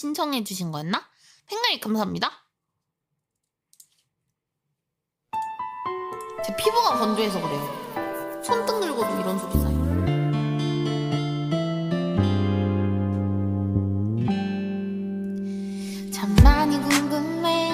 신청해 주신 거였나? 팽가이 감사합니다. 제 피부가 건조해서 그래요. 손등 긁어도 이런 소리 나요. 참 많이 궁금해.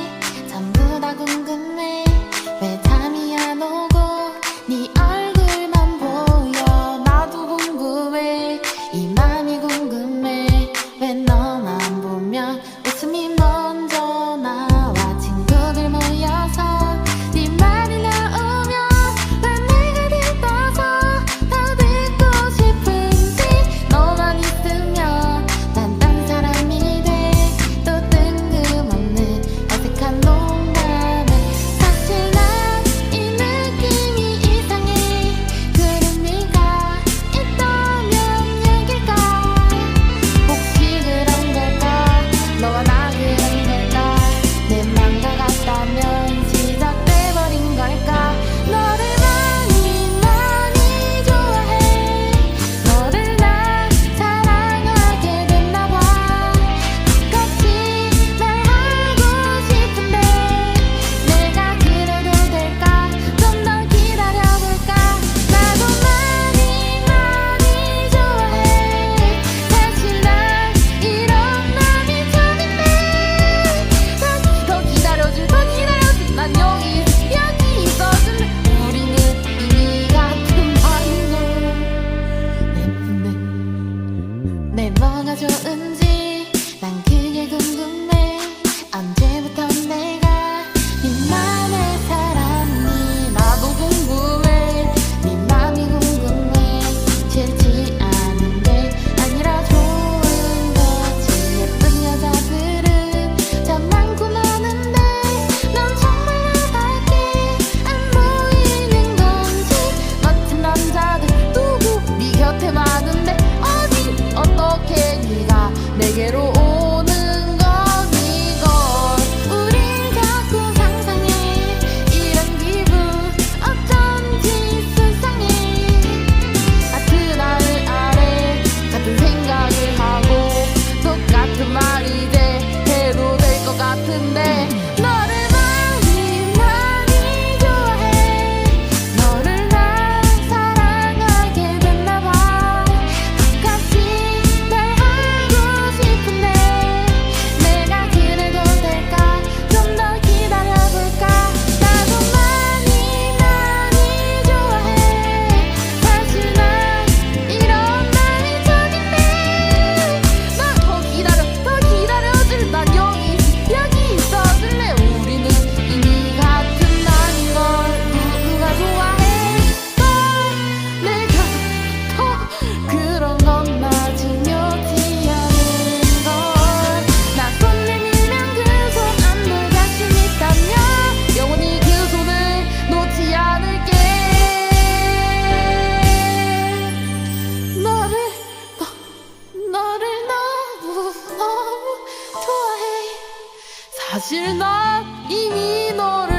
走るな意味のる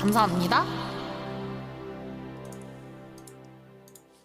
감사합니다.